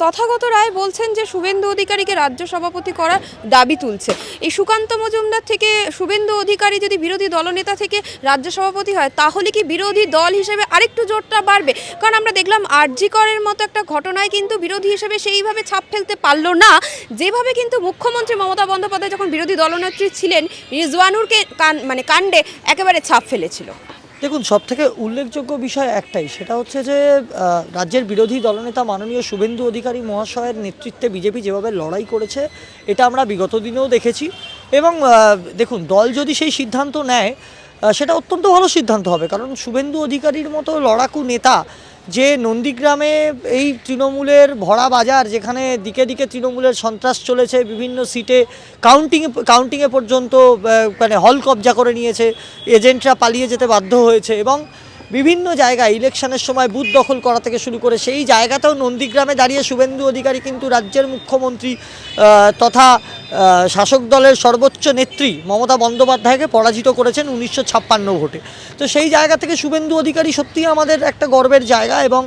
তথাগত রায় বলছেন যে শুভেন্দু অধিকারীকে রাজ্য সভাপতি করার দাবি তুলছে। এই সুকান্ত মজুমদার থেকে শুভেন্দু অধিকারী যদি বিরোধী দলনেতা থেকে রাজ্য সভাপতি হয়, তাহলে কি বিরোধী দল হিসেবে আরেকটু জোরটা বাড়বে? কারণ আমরা দেখলাম আরজি করের মতো একটা ঘটনায় কিন্তু বিরোধী হিসেবে সেইভাবে ছাপ ফেলতে পারল না। যেভাবে কিন্তু মুখ্যমন্ত্রী মমতা বন্দ্যোপাধ্যায় যখন বিরোধী দলনেত্রী ছিলেন, রিজওয়ানুরকে কান মানে কাণ্ডে একেবারে ছাপ ফেলেছিল। দেখুন সব থেকে উল্লেখযোগ্য বিষয় একটাই, সেটা হচ্ছে যে রাজ্যের বিরোধী দলনেতা মাননীয় শুভেন্দু অধিকারী মহাশয়ের নেতৃত্বে বিজেপি যেভাবে লড়াই করেছে, এটা আমরা বিগত দিনেও দেখেছি। এবং দেখুন, দল যদি সেই সিদ্ধান্ত নেয় সেটা অত্যন্ত ভালো সিদ্ধান্ত হবে, কারণ শুভেন্দু অধিকারীর মতো লড়াকু নেতা যে নন্দীগ্রামে এই তৃণমূলের ভরা বাজার, যেখানে দিকে দিকে তৃণমূলের সন্ত্রাস চলেছে, বিভিন্ন সিটে কাউন্টিং কাউন্টিংয়ে পর্যন্ত মানে হল কবজা করে নিয়েছে, এজেন্টরা পালিয়ে যেতে বাধ্য হয়েছে এবং বিভিন্ন জায়গায় ইলেকশনের সময় বুথ দখল করা থেকে শুরু করে সেই জায়গাতেও নন্দীগ্রামে দাঁড়িয়ে শুভেন্দু অধিকারী কিন্তু রাজ্যের মুখ্যমন্ত্রী তথা শাসক দলের সর্বোচ্চ নেত্রী মমতা বন্দ্যোপাধ্যায়কে পরাজিত করেছেন উনিশশো ছাপ্পান্ন ভোটে। তো সেই জায়গা থেকে শুভেন্দু অধিকারী সত্যিই আমাদের একটা গর্বের জায়গা এবং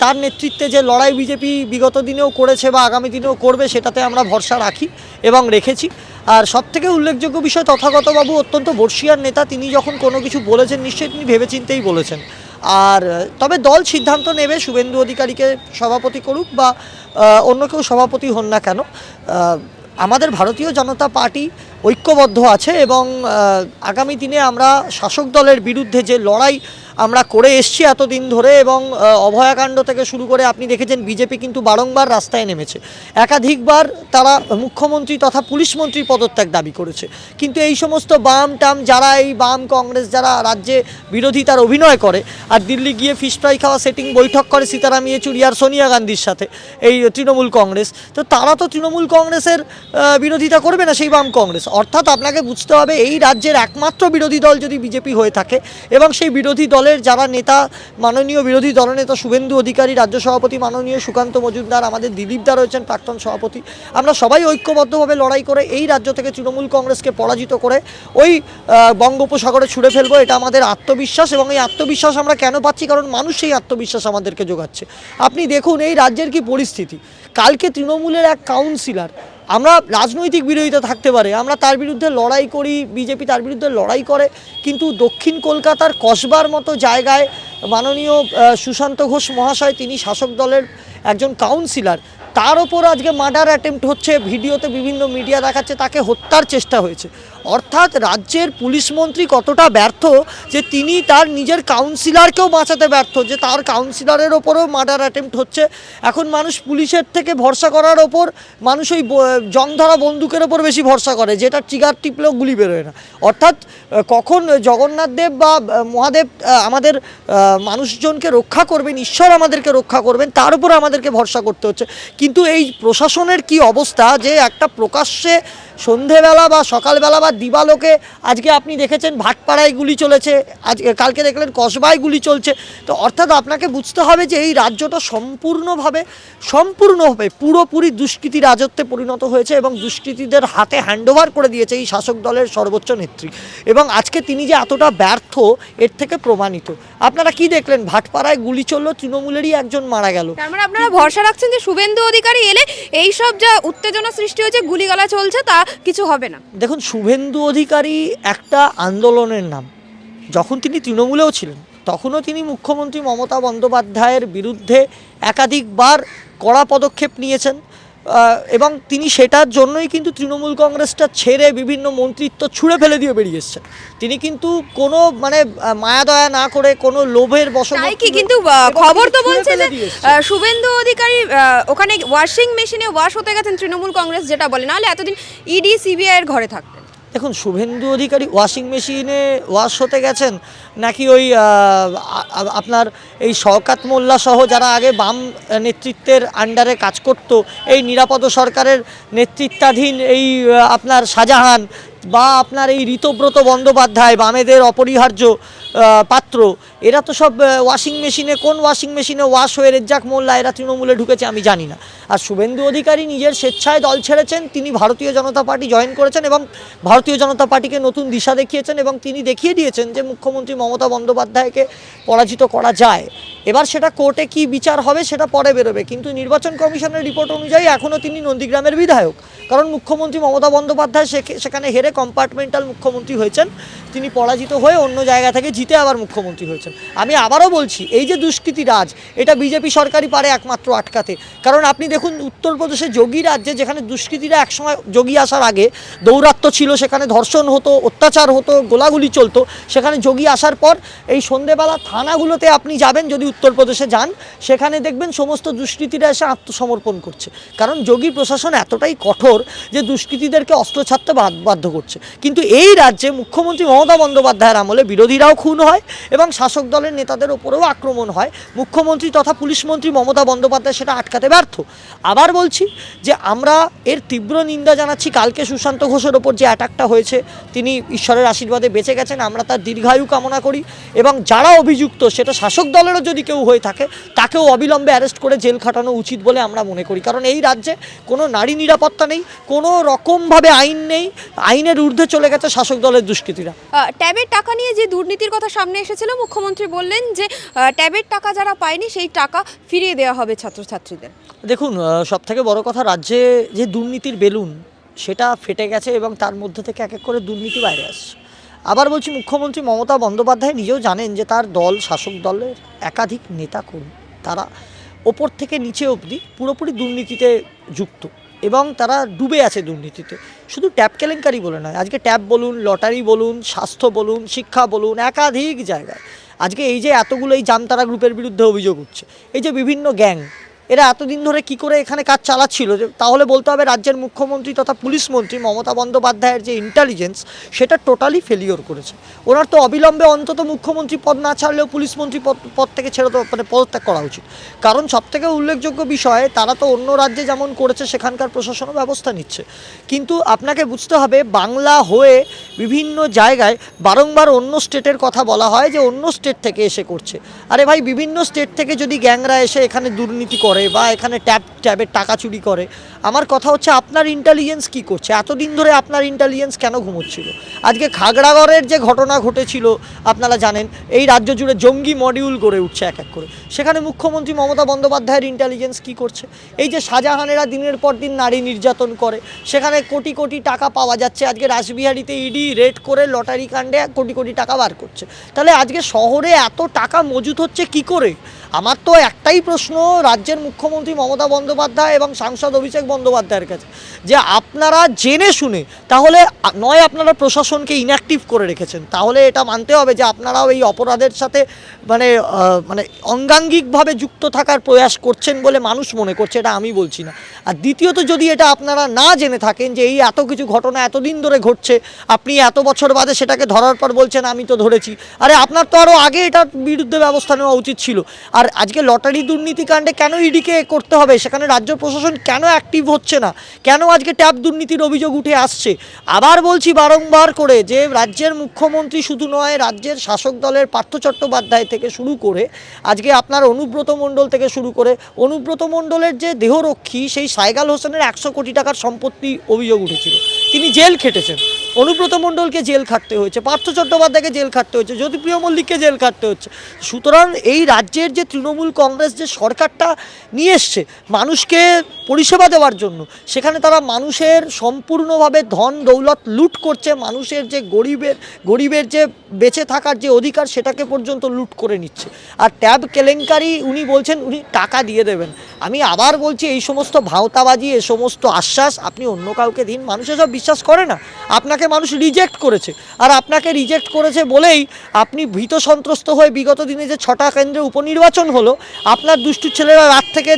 তার নেতৃত্বে যে লড়াই বিজেপি বিগত দিনেও করেছে বা আগামী দিনেও করবে সেটাতে আমরা ভরসা রাখি এবং রেখেছি। আর সব থেকে উল্লেখযোগ্য বিষয় তথাগতবাবু, অত্যন্ত বর্ষিয়ার নেতা, তিনি যখন কোনো কিছু বলেছেন, নিশ্চয়ই তিনি ভেবেচিন্তেই বলেছেন। আর, তবে দল সিদ্ধান্ত নেবে, শুভেন্দু অধিকারীকে সভাপতি করুক বা অন্য কেউ সভাপতি হন না কেন। আমাদের ভারতীয় জনতা পার্টি ঐক্যবদ্ধ আছে এবং আগামী দিনে আমরা শাসক দলের বিরুদ্ধে যে লড়াই আমরা করে এসছি এতদিন ধরে এবং অভয়াকাণ্ড থেকে শুরু করে আপনি দেখেছেন বিজেপি কিন্তু বারংবার রাস্তায় নেমেছে। একাধিকবার তারা মুখ্যমন্ত্রী তথা পুলিশ মন্ত্রী পদত্যাগ দাবি করেছে। কিন্তু এই সমস্ত বাম টাম যারা, এই বাম কংগ্রেস যারা রাজ্যে বিরোধিতার অভিনয় করে, আর দিল্লি গিয়ে ফিশ ফ্রাই খাওয়া সেটিং বৈঠক করে সীতারাম ইয়েচুরি আর সোনিয়া গান্ধীর সাথে, এই তৃণমূল কংগ্রেস, তো তারা তো তৃণমূল কংগ্রেসের বিরোধিতা করবে না সেই বাম কংগ্রেস। অর্থাৎ আপনাকে বুঝতে হবে এই রাজ্যের একমাত্র বিরোধী দল যদি বিজেপি হয়ে থাকে এবং সেই বিরোধী দলের যারা নেতা, মাননীয় বিরোধী দলনেতা শুভেন্দু অধিকারী, রাজ্য সভাপতি মাননীয় সুকান্ত মজুমদার, আমাদের দিলীপ দা রয়েছেন প্রাক্তন সভাপতি। আমরা সবাই ঐক্যবদ্ধভাবে লড়াই করে এই রাজ্য থেকে তৃণমূল কংগ্রেসকে পরাজিত করে ওই বঙ্গোপসাগরে ছুড়ে ফেলব, এটা আমাদের আত্মবিশ্বাস এবং এই আত্মবিশ্বাস আমরা কেন পাচ্ছি? কারণ মানুষ সেই আত্মবিশ্বাস আমাদেরকে যোগাচ্ছে। আপনি দেখুন এই রাজ্যের কি পরিস্থিতি। কালকে তৃণমূলের এক কাউন্সিলর আমরা রাজনৈতিক বিরোধিতা থাকতে পারে, আমরা তার বিরুদ্ধে লড়াই করি, বিজেপি তার বিরুদ্ধে লড়াই করে, কিন্তু দক্ষিণ কলকাতার কসবার মতো জায়গায় মাননীয় সুশান্ত ঘোষ মহাশয়, তিনি শাসক দলের একজন কাউন্সিলর তার ওপর আজকে মার্ডার অ্যাটেম্প্ট হচ্ছে, ভিডিওতে বিভিন্ন মিডিয়া দেখাচ্ছে, তাকে হত্যার চেষ্টা হয়েছে। অর্থাৎ রাজ্যের পুলিশ মন্ত্রী কতটা ব্যর্থ যে তিনি তার নিজের কাউন্সিলরকেও বাঁচাতে ব্যর্থ, যে তার কাউন্সিলরের ওপরেও মার্ডার অ্যাটেম্প্ট হচ্ছে। এখন মানুষ পুলিশের থেকে ভরসা করার ওপর মানুষ ওই জংধরা বন্দুকের ওপর বেশি ভরসা করে, যেটা ট্রিগার টিপলেও গুলি বেরোয় না। অর্থাৎ কখন জগন্নাথ দেব বা মহাদেব আমাদের মানুষজনকে রক্ষা করবেন, ঈশ্বর আমাদেরকে রক্ষা করবেন, তার উপর আমাদেরকে ভরসা করতে হচ্ছে। কিন্তু এই প্রশাসনের কি অবস্থা যে একটা প্রকাশ্যে সন্ধেবেলা বা সকালবেলা বা দিবালোকে আজকে আপনি দেখেছেন ভাটপাড়ায় গুলি চলেছে আজকে কালকে দেখলেন কসবায় গুলি চলছে। তো অর্থাৎ আপনাকে বুঝতে হবে যে এই রাজ্যটা সম্পূর্ণভাবে সম্পূর্ণভাবে পুরোপুরি দুষ্কৃতী রাজত্বে পরিণত হয়েছে এবং দুষ্কৃতীদের হাতে হ্যান্ডওভার করে দিয়েছে এই শাসক দলের সর্বোচ্চ নেত্রী। এবং আজকে তিনি যে এতটা ব্যর্থ, এর থেকে প্রমাণিত। আপনারা কি দেখলেন? ভাটপাড়ায় গুলি চলল, তৃণমূলেরই একজন মারা গেল। মানে আপনারা ভরসা রাখছেন যে শুভেন্দু অধিকারী এলে এই সব যা উত্তেজনা সৃষ্টি হয়েছে, গুলিগালা চলছে, তা কিছু হবে না। দেখুন, শুভেন্দু অধিকারী একটা আন্দোলনের নাম। যখন তিনি তৃণমূলেও ছিলেন, তখনও তিনি মুখ্যমন্ত্রী মমতা বন্দ্যোপাধ্যায়ের বিরুদ্ধে একাধিকবার কড়া পদক্ষেপ নিয়েছেন। এবং তিনি সেটার জন্যই কিন্তু তৃণমূল কংগ্রেসটা ছেড়ে বিভিন্ন মন্ত্রিত্ব ছুঁড়ে ফেলে দিয়ে বেরিয়ে এসছেন। তিনি কিন্তু কোনো মানে মায়া দয়া না করে কোনো লোভের তাই কি কিন্তু খবর তো বলছে যে শুভেন্দু অধিকারী আহ, ওখানে ওয়াশিং মেশিনে ওয়াশ হতে গেছেন তৃণমূল কংগ্রেস যেটা বলে নাহলে এতদিন E ইডি সিবিআই এর ঘরে থাকতেন। দেখুন, শুভেন্দু অধিকারী ওয়াশিং মেশিনে ওয়াশ হতে গেছেন নাকি ওই আপনার এই শওকাত মোল্লা সহ যারা আগে বাম নেতৃত্বের আন্ডারে কাজ করত, এই নিরাপদ সরকারের নেতৃত্বাধীন এই আপনার শাহজাহান বা আপনার এই ঋতব্রত বন্দ্যোপাধ্যায়, বামেদের অপরিহার্য পাত্র এরা তো সব ওয়াশিং মেশিনে কোন ওয়াশিং মেশিনে ওয়াশ হয়ে রেজ্জাক মোল্লা, এরা তৃণমূলে ঢুকেছে আমি জানি না। আর শুভেন্দু অধিকারী নিজের স্বেচ্ছায় দল ছেড়েছেন, তিনি ভারতীয় জনতা পার্টি জয়েন করেছেন এবং ভারতীয় জনতা পার্টিকে নতুন দিশা দেখিয়েছেন এবং তিনি দেখিয়ে দিয়েছেন যে মুখ্যমন্ত্রী মমতা বন্দ্যোপাধ্যায়কে পরাজিত করা যায়। এবার সেটা কোর্টে কি বিচার হবে সেটা পরে বেরোবে, কিন্তু নির্বাচন কমিশনের রিপোর্ট অনুযায়ী এখনও তিনি নন্দীগ্রামের বিধায়ক। কারণ মুখ্যমন্ত্রী মমতা বন্দ্যোপাধ্যায় সেখে- সেখানে হেরে কম্পার্টমেন্টাল মুখ্যমন্ত্রী হয়েছেন, তিনি পরাজিত হয়ে অন্য জায়গা থেকে জিতে আবার মুখ্যমন্ত্রী হয়েছেন। আমি আবারও বলছি, এই যে দুষ্কৃতি রাজ, এটা বিজেপি সরকারই পারে একমাত্র আটকাতে। কারণ আপনি দেখুন, উত্তরপ্রদেশে যোগী রাজ্যে যেখানে দুষ্কৃতীরা একসময় যোগী আসার আগে দৌরাত্ম্য ছিল, সেখানে ধর্ষণ হতো, অত্যাচার হতো, গোলাগুলি চলতো, সেখানে যোগী আসার পর এই সন্ধেবেলা থানাগুলোতে আপনি যাবেন, যদি উত্তরপ্রদেশে যান, সেখানে দেখবেন সমস্ত দুষ্কৃতীরা এসে আত্মসমর্পণ করছে। কারণ যোগী প্রশাসন এতটাই কঠোর যে দুষ্কৃতীদেরকে অস্ত্র ছাড়তে বাধ্য করছে। কিন্তু এই রাজ্যে মুখ্যমন্ত্রী মমতা বন্দ্যোপাধ্যায়ের আমলে বিরোধীরাও খুন হয় এবং শাসক দলের নেতাদের ওপরেও আক্রমণ হয়। মুখ্যমন্ত্রী তথা পুলিশ মন্ত্রী মমতা বন্দ্যোপাধ্যায় সেটা আটকাতে ব্যর্থ। আবার বলছি যে আমরা এর তীব্র নিন্দা জানাচ্ছি। কালকে সুশান্ত ঘোষের ওপর যে অ্যাটাকটা হয়েছে, তিনি ঈশ্বরের আশীর্বাদে বেঁচে গেছেন, আমরা তার দীর্ঘায়ু কামনা করি এবং যারা অভিযুক্ত, সেটা শাসক দলেরও যদি কেউ হয়ে থাকে, তাকেও অবিলম্বে অ্যারেস্ট করে জেল খাটানো উচিত বলে আমরা মনে করি। কারণ এই রাজ্যে কোনো নারী নিরাপত্তা নেই, কোনো রকমভাবে আইন নেই, আইনের ঊর্ধ্বে চলে গেছে শাসক দলের দুষ্কৃতীরা। ট্যাবের টাকা নিয়ে যে দুর্নীতির কথা সামনে এসেছিল, মুখ্যমন্ত্রী বললেন যে ট্যাবের টাকা যারা পায়নি সেই টাকা ফিরিয়ে দেওয়া হবে ছাত্রছাত্রীদের। দেখুন সব থেকে বড় কথা রাজ্যে যে দুর্নীতির বেলুন, সেটা ফেটে গেছে এবং তার মধ্যে থেকে এক এক করে দুর্নীতি বাইরে আসছে। আবার বলছি, মুখ্যমন্ত্রী মমতা বন্দ্যোপাধ্যায় নিজেও জানেন যে তার দল, শাসক দলের একাধিক নেতা কর্মী তারা ওপর থেকে নিচে অবধি পুরোপুরি দুর্নীতিতে যুক্ত এবং তারা ডুবে আছে দুর্নীতিতে। শুধু ট্যাব কেলেঙ্কারি বলে নয়, আজকে ট্যাব বলুন, লটারি বলুন, স্বাস্থ্য বলুন, শিক্ষা বলুন, একাধিক জায়গায়। আজকে এই যে এতগুলো এই জামতারা গ্রুপের বিরুদ্ধে অভিযোগ হচ্ছে এই যে বিভিন্ন গ্যাং এরা এতদিন ধরে কি করে এখানে কাজ চালাচ্ছিল? তাহলে বলতে হবে রাজ্যের মুখ্যমন্ত্রী তথা পুলিশ মন্ত্রী মমতা বন্দ্যোপাধ্যায়ের যে ইন্টেলিজেন্স সেটা টোটালি ফেলিওর করেছে। ওনার তো অবিলম্বে অন্তত মুখ্যমন্ত্রী পদ না ছাড়লেও পুলিশ মন্ত্রী পদ পদ থেকে ছেড়ে তো মানে পদত্যাগ করা উচিত। কারণ সবথেকে উল্লেখযোগ্য বিষয়, তারা তো অন্য রাজ্যে যেমন করেছে, সেখানকার প্রশাসনও ব্যবস্থা নিচ্ছে। কিন্তু আপনাকে বুঝতে হবে, বাংলা হয়ে বিভিন্ন জায়গায় বারংবার অন্য স্টেটের কথা বলা হয় যে অন্য স্টেট থেকে এসে করছে। আরে ভাই, বিভিন্ন স্টেট থেকে যদি গ্যাংরা এসে এখানে দুর্নীতি করে বা এখানে ট্যাব, ট্যাবের টাকা চুরি করে। আমার কথা হচ্ছে আপনার ইন্টেলিজেন্স কি করছে? এতদিন ধরে আপনার ইন্টেলিজেন্স কেন ঘুমোচ্ছিল? আজকে খাগড়াগড়ের যে ঘটনা ঘটেছিল, আপনারা জানেন, এই রাজ্য জুড়ে জঙ্গি মডিউল গড়ে উঠছে এক এক করে। সেখানে মুখ্যমন্ত্রী মমতা বন্দ্যোপাধ্যায়ের ইন্টেলিজেন্স কি করছে? এই যে শাহজাহানেরা দিনের পর দিন নারী নির্যাতন করে, সেখানে কোটি কোটি টাকা পাওয়া যাচ্ছে। আজকে রাসবিহারিতে ইডি রেড করে লটারি কাণ্ডে কোটি কোটি টাকা বার করছে। তাহলে আজকে শহরে এত টাকা মজুত হচ্ছে কি করে? আমার তো একটাই প্রশ্ন রাজ্যের মুখ্যমন্ত্রী মমতা বন্দ্যোপাধ্যায় এবং সাংসদ অভিষেক বন্দ্যোপাধ্যায়ের কাছে, যে আপনারা জেনে শুনে, তাহলে নয় আপনারা প্রশাসনকে ইনঅ্যাক্টিভ করে রেখেছেন, তাহলে এটা মানতে হবে যে আপনারাও এই অপরাধের সাথে মানে মানে অঙ্গাঙ্গিকভাবে যুক্ত থাকার প্রয়াস করছেন বলে মানুষ মনে করছে, এটা আমি বলছি না। আর দ্বিতীয়ত যদি এটা আপনারা না জেনে থাকেন যে এই এত কিছু ঘটনা এতদিন ধরে ঘটছে, আপনি এত বছর বাদে সেটাকে ধরার পর বলছেন, আমি তো ধরেছি। আরে আপনার তো আরও আগে এটার বিরুদ্ধে ব্যবস্থা নেওয়া উচিত ছিল। আর আজকে লটারি দুর্নীতি কাণ্ডে কেন ইডিকে করতে হবে? সেখানে রাজ্য প্রশাসন কেন অ্যাক্টিভ হচ্ছে না? কেন আজকে ট্যাব দুর্নীতির অভিযোগ উঠে আসছে? আবার বলছি বারংবার করে যে রাজ্যের মুখ্যমন্ত্রী শুধু নয়, রাজ্যের শাসক দলের পার্থ চট্টোপাধ্যায় থেকে শুরু করে, আজকে আপনার অনুব্রত মণ্ডল থেকে শুরু করে, অনুব্রত মণ্ডলের যে দেহরক্ষী, সেই সাইগাল হোসেনের একশো কোটি টাকার সম্পত্তি অভিযোগ উঠেছিল। তিনি জেল খেটেছেন। অনুব্রত মণ্ডলকে জেল খাটতে হয়েছে, পার্থ চট্টোপাধ্যায়কে জেল খাটতে হয়েছে, জ্যোতিপ্রিয় মল্লিককে জেল খাটতে হচ্ছে। সুতরাং এই রাজ্যের যে তৃণমূল কংগ্রেস যে সরকারটা নিয়ে এসছে মানুষকে পরিষেবা দেওয়ার জন্য, সেখানে তারা মানুষের সম্পূর্ণভাবে ধন দৌলত লুট করছে, মানুষের যে গরিবের গরিবের যে বেঁচে থাকার যে অধিকার সেটাকে পর্যন্ত লুট করে নিচ্ছে। আর ট্যাব কেলেঙ্কারি উনি বলছেন, উনি টাকা দিয়ে দেবেন। আমি আবার বলছি, এই সমস্ত ভাওতাবাজি, এই সমস্ত আশ্বাস, আপনি অন্য কাউকে দিন মানুষ এসব বিশ্বাস করে না, আপনাকে মানুষ রিজেক্ট করেছে। আর আপনাকে রিজেক্ট করেছে বলেই আপনি ভীত সন্ত্রস্ত হয়ে বিগত দিনে যে ছটা কেন্দ্রে উপনির্বাচন হলো, আপনার দুষ্টু ছেলেরা রাত থেকে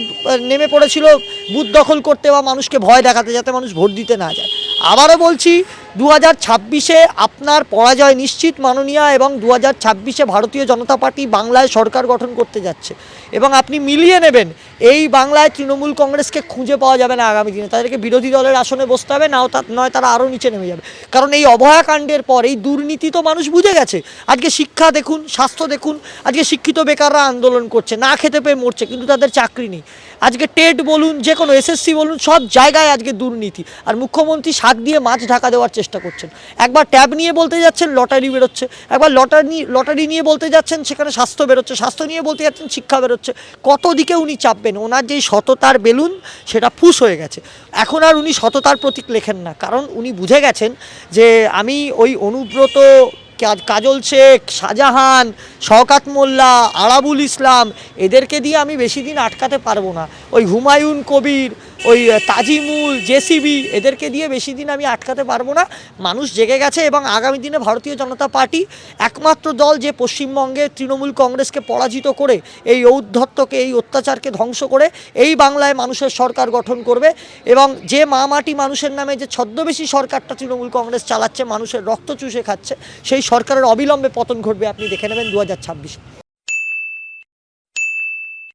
নেমে পড়েছিল বুথ দখল করতে বা মানুষকে ভয় দেখাতে যাতে মানুষ ভোট দিতে না যায়। আবারও বলছি দু হাজার ছাব্বিশে আপনার পরাজয় নিশ্চিত মাননীয় এবং দু হাজার ছাব্বিশে ভারতীয় জনতা পার্টি বাংলায় সরকার গঠন করতে যাচ্ছে। এবং আপনি মিলিয়ে নেবেন, এই বাংলায় তৃণমূল কংগ্রেসকে খুঁজে পাওয়া যাবে না আগামী দিনে। তাদেরকে বিরোধী দলের আসনে বসতে হবে, নাও তা নয় তারা আরও নিচে নেমে যাবে। কারণ এই অভয়াকাণ্ডের পর এই দুর্নীতি তো মানুষ বুঝে গেছে। আজকে শিক্ষা দেখুন, স্বাস্থ্য দেখুন, আজকে শিক্ষিত বেকাররা আন্দোলন করছে, না খেতে পেয়ে মরছে, কিন্তু তাদের চাকরি নেই। আজকে টেট বলুন যে কোনো এসএসসি বলুন, সব জায়গায় আজকে দুর্নীতি। আর মুখ্যমন্ত্রী শাক দিয়ে মাছ ঢাকা দেওয়ার চেষ্টা করছেন। একবার ট্যাব নিয়ে বলতে যাচ্ছেন, লটারি বেরোচ্ছে। একবার লটারি লটারি নিয়ে বলতে যাচ্ছেন, সেখানে স্বাস্থ্য বেরোচ্ছে। স্বাস্থ্য নিয়ে বলতে যাচ্ছেন, শিক্ষা বেরোচ্ছে। কত দিকে উনি চাপবেন? ওনার যেই সততার বেলুন, সেটা ফুস হয়ে গেছে। এখন আর উনি সততার প্রতীক লেখেন না। কারণ উনি বুঝে গেছেন যে আমি ওই অনুব্রত কাজল শেখ, শাহজাহান, শওকাত মোল্লা আরাবুল ইসলাম, এদেরকে দিয়ে আমি বেশি দিন আটকাতে পারব না। ওই হুমায়ুন কবির ওই তাজিমুল, জেসিবি, এদেরকে দিয়ে বেশি দিন আমি আটকাতে পারব না। মানুষ জেগে গেছে এবং আগামী দিনে ভারতীয় জনতা পার্টি একমাত্র দল যে পশ্চিমবঙ্গে তৃণমূল কংগ্রেসকে পরাজিত করে, এই ঔদ্ধত্যকে, এই অত্যাচারকে ধ্বংস করে, এই বাংলায় মানুষের সরকার গঠন করবে এবং যে মা মাটি মানুষের নামে যে ছদ্মবেশী সরকারটা তৃণমূল কংগ্রেস চালাচ্ছে, মানুষের রক্ত চুষে খাচ্ছে, সেই সরকারের অবিলম্বে পতন ঘটবে, আপনি দেখে নেবেন দু হাজার ছাব্বিশে।